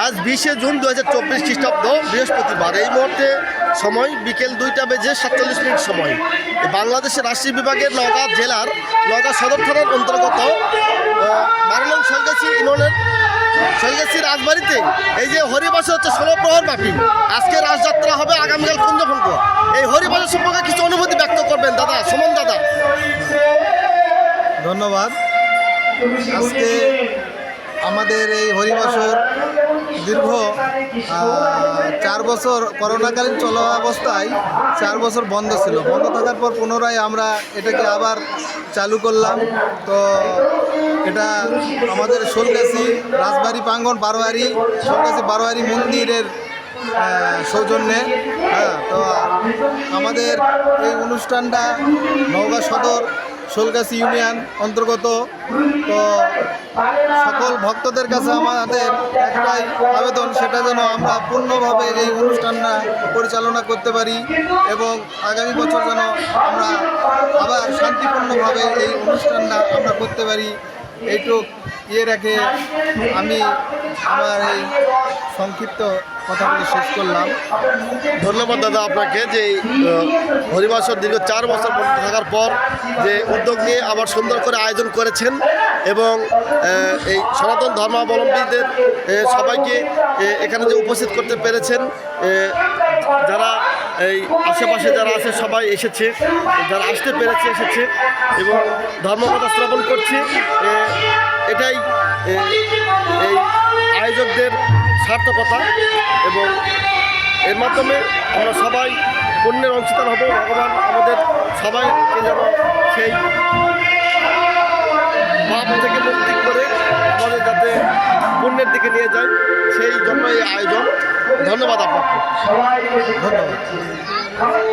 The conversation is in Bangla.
আজ বিশে জুন দু হাজার চব্বিশ খ্রিস্টাব্দ বৃহস্পতিবার। এই মুহূর্তে সময় বিকেল দুইটা বেজে সাতচল্লিশ মিনিট সময়। বাংলাদেশের রাজশাহী বিভাগের নওগাঁ জেলার নওগাঁ সদর থানার অন্তর্গত বারো নং সলগাছি ইউনিয়নের সলগাছি রাজবাড়িতে এই যে হরিবাস হচ্ছে ষোলো প্রহর ব্যাপী আজকে রাজযাত্রা হবে আগামীকাল কুঞ্জভঙ্গ। এই হরিবাসের সম্পর্কে কিছু অনুভূতি ব্যক্ত করবেন দাদা সুমন দাদা। ধন্যবাদ। আজকে আমাদের এই হরিবাসর দীর্ঘ চার বছর করোনাকালীন চলা অবস্থায় চার বছর বন্ধ ছিল। বন্ধ থাকার পর পুনরায় আমরা এটাকে আবার চালু করলাম। তো এটা আমাদের শোলগাছি রাজবাড়ি প্রাঙ্গন বারোয়ারি, শোলগাছি বারোয়ারি মন্দিরের সৌজন্যে। হ্যাঁ তো আমাদের এই অনুষ্ঠানটা নওগাঁ সদর শোলগাছি ইউনিয়ন অন্তর্গত। তো সকল ভক্তদের কাছে আমাদের একটাই আবেদন, সেটা যেন আমরা পূর্ণভাবে এই অনুষ্ঠানটা পরিচালনা করতে পারি এবং আগামী বছর যেন আমরা আবার শান্তিপূর্ণভাবে এই অনুষ্ঠানটা আমরা করতে পারি। এইটুক ইয়ে রেখে আমি আমার এই সংক্ষিপ্ত কথাগুলো শেষ করলাম। ধন্যবাদ দাদা আপনাকে যে হরিবাসর দীর্ঘ চার বছর থাকার পর যে উদ্যোগ নিয়ে আবার সুন্দর করে আয়োজন করেছেন এবং এই সনাতন ধর্মাবলম্বীদের সবাইকে এখানে যে উপস্থিত করতে পেরেছেন যারা এই আশেপাশে যারা আছে সবাই এসেছে, যারা আসতে পেরেছে, এসেছে এবং ধর্মকথা শ্রবণ করছে এটাই এই আয়োজকদের সার্থকতা এবং এর মাধ্যমে আমরা সবাই পুণ্যের অংশীদার হব। ভগবান আমাদের সবাইকে যেন সেই পাপ থেকে মুক্তি করে আমাদের যাতে পুণ্যের দিকে নিয়ে যায় সেই জন্য এই আয়োজন। ধন্যবাদ আপনাকে। ধন্যবাদ।